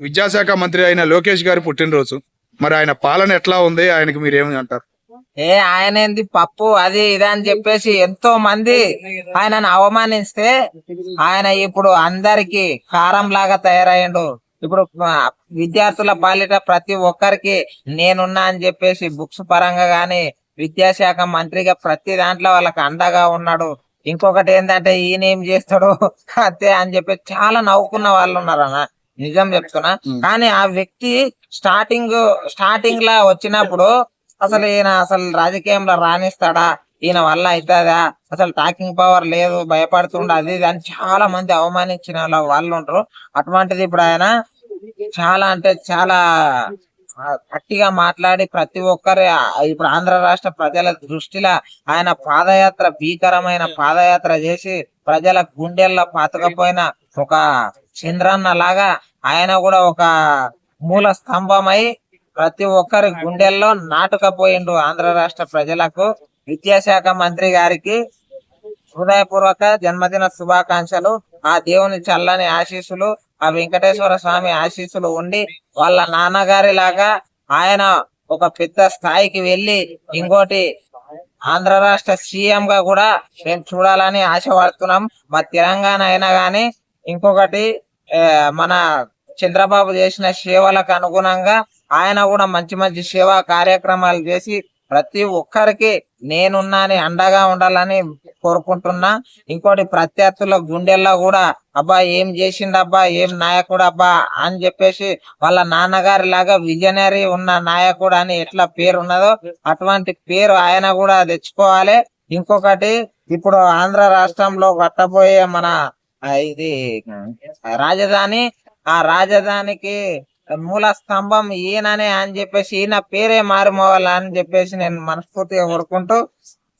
విద్యాశాఖ మంత్రి అయిన లోకేష్ గారి పుట్టినరోజు. మరి ఆయన పాలన ఎట్లా ఉంది? ఆయనకి మీరేమి అంటారు? ఏ ఆయన ఏంది పప్పు అది ఇది అని చెప్పేసి ఎంతో మంది ఆయనను అవమానిస్తే ఆయన ఇప్పుడు అందరికి కారం లాగా తయారయ్యిండు. ఇప్పుడు విద్యార్థుల పాలిట ప్రతి ఒక్కరికి నేనున్నా అని చెప్పేసి బుక్స్ పరంగా గాని విద్యాశాఖ మంత్రిగా ప్రతి దాంట్లో వాళ్ళకి అండగా ఉన్నాడు. ఇంకొకటి ఏంటంటే ఈయన ఏం చేస్తాడు అంతే అని చెప్పి చాలా నవ్వుకున్న వాళ్ళు ఉన్నారు అన్న నిజం చెప్తున్నా. కానీ ఆ వ్యక్తి స్టార్టింగ్ స్టార్టింగ్ లా వచ్చినప్పుడు అసలు ఈయన అసలు రాజకీయంలో రాణిస్తాడా? ఈయన వల్ల అవుతుందా అసలు టాకింగ్ పవర్ లేదు భయపడుతుండ అది అని చాలా మంది అవమానించిన వాళ్ళ ఉంటారు. అటువంటిది ఇప్పుడు ఆయన చాలా అంటే చాలా గట్టిగా మాట్లాడి ప్రతి ఒక్కరి ఇప్పుడు ఆంధ్ర రాష్ట్ర ప్రజల దృష్టిలో ఆయన పాదయాత్ర భీకరమైన పాదయాత్ర చేసి ప్రజల గుండెల్లో పాతకపోయిన ఒక చంద్రన్న లాగా ఆయన కూడా ఒక మూల స్తంభమై ప్రతి ఒక్కరి గుండెల్లో నాటుకపోయిండు ఆంధ్ర రాష్ట్ర ప్రజలకు. విద్యాశాఖ మంత్రి గారికి హృదయపూర్వక జన్మదిన శుభాకాంక్షలు. ఆ దేవుని చల్లని ఆశీస్సులు ఆ వెంకటేశ్వర స్వామి ఆశీస్సులు ఉండి వాళ్ళ నాన్నగారి లాగా ఆయన ఒక పెద్ద స్థాయికి వెళ్ళి ఇంకోటి ఆంధ్ర రాష్ట్ర సీఎం గా కూడా మేము చూడాలని ఆశపడుతున్నాం. మా తెలంగాణ అయినా గానీ ఇంకొకటి మన చంద్రబాబు చేసిన సేవలకు అనుగుణంగా ఆయన కూడా మంచి మంచి సేవా కార్యక్రమాలు చేసి ప్రతి ఒక్కరికి నేనున్నాని అండగా ఉండాలని కోరుకుంటున్నా. ఇంకోటి ప్రత్యర్థుల గుండెల్లో కూడా అబ్బా ఏం చేసిండబ్బా ఏం నాయకుడు అబ్బా అని చెప్పేసి వాళ్ళ నాన్నగారి లాగా విజనరీ ఉన్న నాయకుడు అని ఎట్లా పేరు ఉన్నదో అటువంటి పేరు ఆయన కూడా తెచ్చుకోవాలి. ఇంకొకటి ఇప్పుడు ఆంధ్ర రాష్ట్రంలో కట్టబోయే మన ఇది రాజధాని ఆ రాజధానికి మూల స్తంభం ఈయననే అని చెప్పేసి ఈయన పేరే మారుమోవాలా అని చెప్పేసి నేను మనస్ఫూర్తిగా కోరుకుంటూ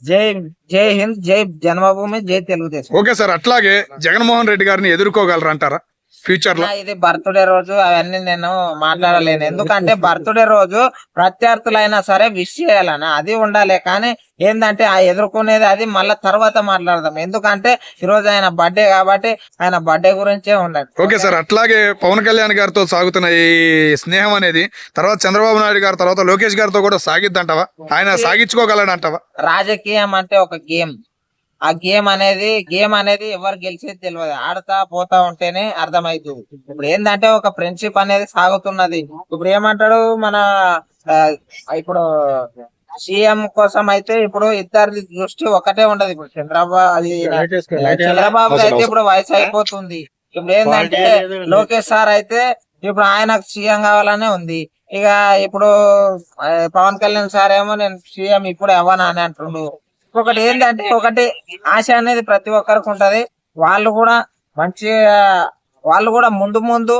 జై జై హింద్ జై జన్మభూమి జై తెలుగుదేశం. ఓకే సార్ అట్లాగే జగన్మోహన్ రెడ్డి గారిని ఎదుర్కోగలరు అంటారా ఫ్యూచర్లో? ఇది బర్త్డే రోజు అవన్నీ నేను మాట్లాడలేను. ఎందుకంటే బర్త్డే రోజు ప్రత్యర్థులైనా సరే విష్ చేయాలన్న అది ఉండాలి. కానీ ఏంటంటే ఆ ఎదుర్కొనేది అది మళ్ళా తర్వాత మాట్లాడదాం. ఎందుకంటే ఈ రోజు ఆయన బర్త్డే కాబట్టి ఆయన బర్త్డే గురించే ఉండాలి. ఓకే సార్ అట్లాగే పవన్ కళ్యాణ్ గారితో సాగుతున్న ఈ స్నేహం అనేది తర్వాత చంద్రబాబు నాయుడు గారి తర్వాత లోకేష్ గారితో కూడా సాగిద్దంటావా? ఆయన సాగించుకోగలడంటావా? రాజకీయం అంటే ఒక గేమ్. ఆ గేమ్ అనేది గేమ్ అనేది ఎవరు గెలిచేది తెలియదు ఆడతా పోతా ఉంటేనే అర్థమైతుంది ఇప్పుడు ఏంటంటే ఒక ఫ్రెండ్షిప్ అనేది సాగుతున్నది. ఇప్పుడు ఏమంటాడు మన ఇప్పుడు సీఎం కోసం అయితే ఇప్పుడు ఇద్దరి దృష్టి ఒకటే ఉండదు. ఇప్పుడు చంద్రబాబు అది చంద్రబాబు అయితే ఇప్పుడు వయసు అయిపోతుంది ఇప్పుడు ఏంటంటే లోకేష్ సార్ అయితే ఇప్పుడు ఆయనకు సీఎం కావాలనే ఉంది. ఇక ఇప్పుడు పవన్ కళ్యాణ్ సార్ ఏమో నేను సీఎం ఇప్పుడు అవ్వనా అని అంటుండు. ఒకటి ఏంటంటే ఒకటి ఆశ అనేది ప్రతి ఒక్కరికి ఉంటది. వాళ్ళు కూడా మంచి వాళ్ళు కూడా ముందు ముందు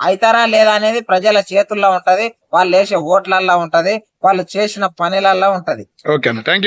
అవుతారా లేదా అనేది ప్రజల చేతుల్లో ఉంటది. వాళ్ళు వేసే ఓట్లల్లో ఉంటది. వాళ్ళు చేసిన పనులల్లో ఉంటది. Okay thank